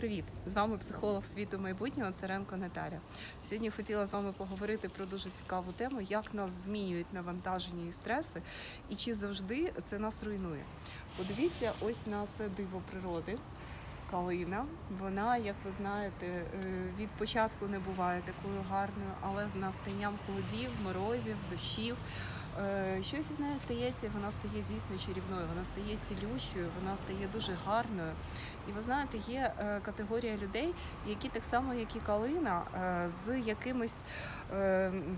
Привіт! З вами психолог світу майбутнього Царенко Наталя. Сьогодні хотіла з вами поговорити про дуже цікаву тему, як нас змінюють навантаження і стреси, і чи завжди це нас руйнує. Подивіться ось на це диво природи. Калина, вона, як ви знаєте, е, від початку не буває такою гарною, але з настанням холодів, морозів, дощів. Е, Щось із нею стається, вона стає дійсно чарівною, вона стає цілющою, вона стає дуже гарною. І ви знаєте, є е, категорія людей, які так само, як і калина, е, з якимись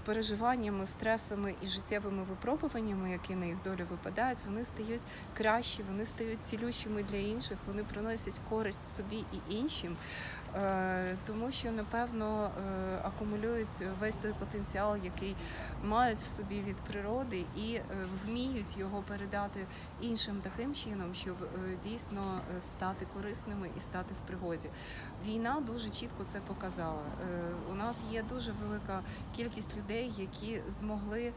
переживаннями, стресами і життєвими випробуваннями, які на їх долю випадають, вони стають кращі, вони стають цілющими для інших, вони приносять користь собі і іншим, тому що напевно акумулюють весь той потенціал, який мають в собі від природи, і е, вміють його передати іншим таким чином, щоб е, дійсно е, стати корисними і стати в пригоді. Війна дуже чітко це показала. У нас є дуже велика кількість людей, які змогли.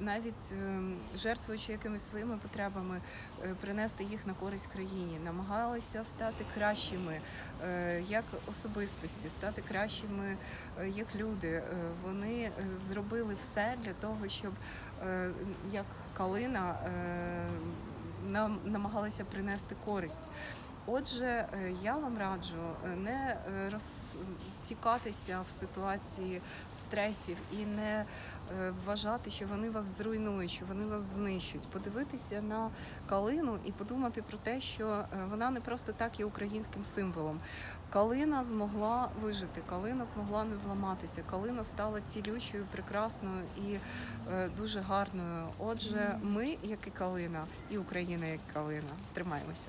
Навіть е, жертвуючи якимись своїми потребами, е, принести їх на користь країні, намагалися стати кращими е, як особистості, стати кращими е, як люди. Вони зробили все для того, щоб як калина нам намагалися принести користь. Отже, е, я вам раджу е, не е, розтікатися в ситуації стресів і не вважати, що вони вас зруйнують, що вони вас знищують. Подивитися на калину і подумати про те, що вона не просто так є українським символом. Калина змогла вижити, калина змогла не зламатися, калина стала цілючою, прекрасною і дуже гарною. Отже, ми, як і калина, і Україна, як калина, тримаємося.